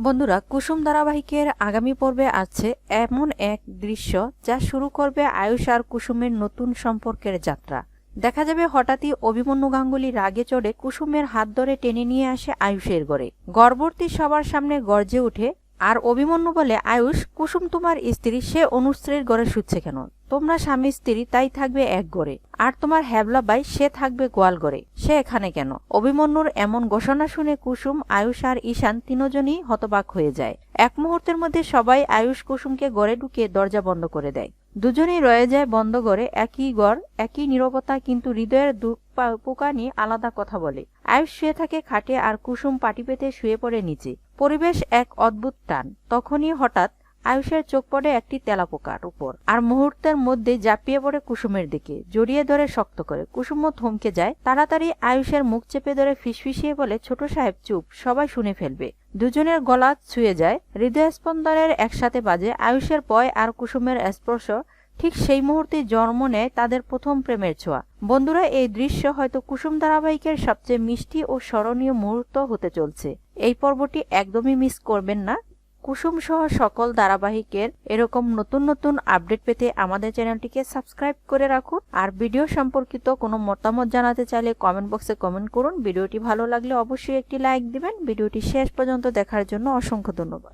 বন্ধুরা, কুসুম ধারাবাহিকের আগামী পর্বে আছে এমন এক দৃশ্য যা শুরু করবে আয়ুষ আর কুসুমের নতুন সম্পর্কের যাত্রা। দেখা যাবে হঠাৎই অভিমন্যু গাঙ্গুলি রাগে চড়ে কুসুমের হাত ধরে টেনে নিয়ে আসে আয়ুষের ঘরে গর্বর্তী সবার সামনে গর্জে উঠে আর অভিমন্যু বলে, আয়ুষ, কুসুম তোমার স্ত্রী, সে অনুস্ত্রীর ঘরে শুচ্ছে কেন? তোমরা স্বামী, স্ত্রী, তাই থাকবে এক গড়ে আর তোমার হ্যাবলা বাই, সে থাকবে গোয়াল গড়ে সে এখানে কেন? অভিমন্যুর এমন ঘোষণা শুনে কুসুম, আয়ুষ আর ঈশান তিনজনই হতবাক হয়ে যায়। এক মুহূর্তের মধ্যে সবাই আয়ুষ, কুসুমকে গড়ে ঢুকে দরজা বন্ধ করে দেয়। দুজনেই রয়ে যায় বন্ধ করে একই গড় একই নীরবতা, কিন্তু হৃদয়ের দুঃখ পা- পোকা নিয়ে আলাদা কথা বলে। আয়ুষ শুয়ে থাকে খাটে আর কুসুম পাটি পেতে শুয়ে পড়ে নিচে। পরিবেশ এক অদ্ভুত টান। তখনই হঠাৎ আয়ুষের চোখ পড়ে একটি তেলাপোকার উপর আর মুহূর্তের মধ্যে জাপিয়ে পড়ে কুসুমের দিকে, জড়িয়ে ধরে শক্ত করে। কুসুমও থমকে যায়। তাড়াতাড়ি আয়ুষের মুখ চেপে ধরে ফিসফিসিয়ে বলে, ছোট সাহেব, চুপ, সবাই শুনে ফেলবে। দুজনের গলা ছুঁয়ে যায়। হৃদয় স্পন্দনের একসাথে বাজে আয়ুষের পয় আর কুসুমের স্পর্শ ঠিক সেই মুহূর্তে জন্ম নেয় তাদের প্রথম প্রেমের ছোঁয়া। বন্ধুরা, এই দৃশ্য হয়তো কুসুম ধারাবাহিকের সবচেয়ে মিষ্টি ও স্মরণীয় মুহূর্ত হতে চলছে। এই পর্বটি একদমই মিস করবেন না। কুসুম সহ সকল ধারাবাহিকের এরকম নতুন নতুন আপডেট পেতে আমাদের চ্যানেলটিকে সাবস্ক্রাইব করে রাখুন। আর ভিডিও সম্পর্কিত কোনো মতামত জানাতে চাইলে কমেন্ট বক্সে কমেন্ট করুন। ভিডিওটি ভালো লাগলে অবশ্যই একটি লাইক দিবেন। ভিডিওটি শেষ পর্যন্ত দেখার জন্য অসংখ্য ধন্যবাদ।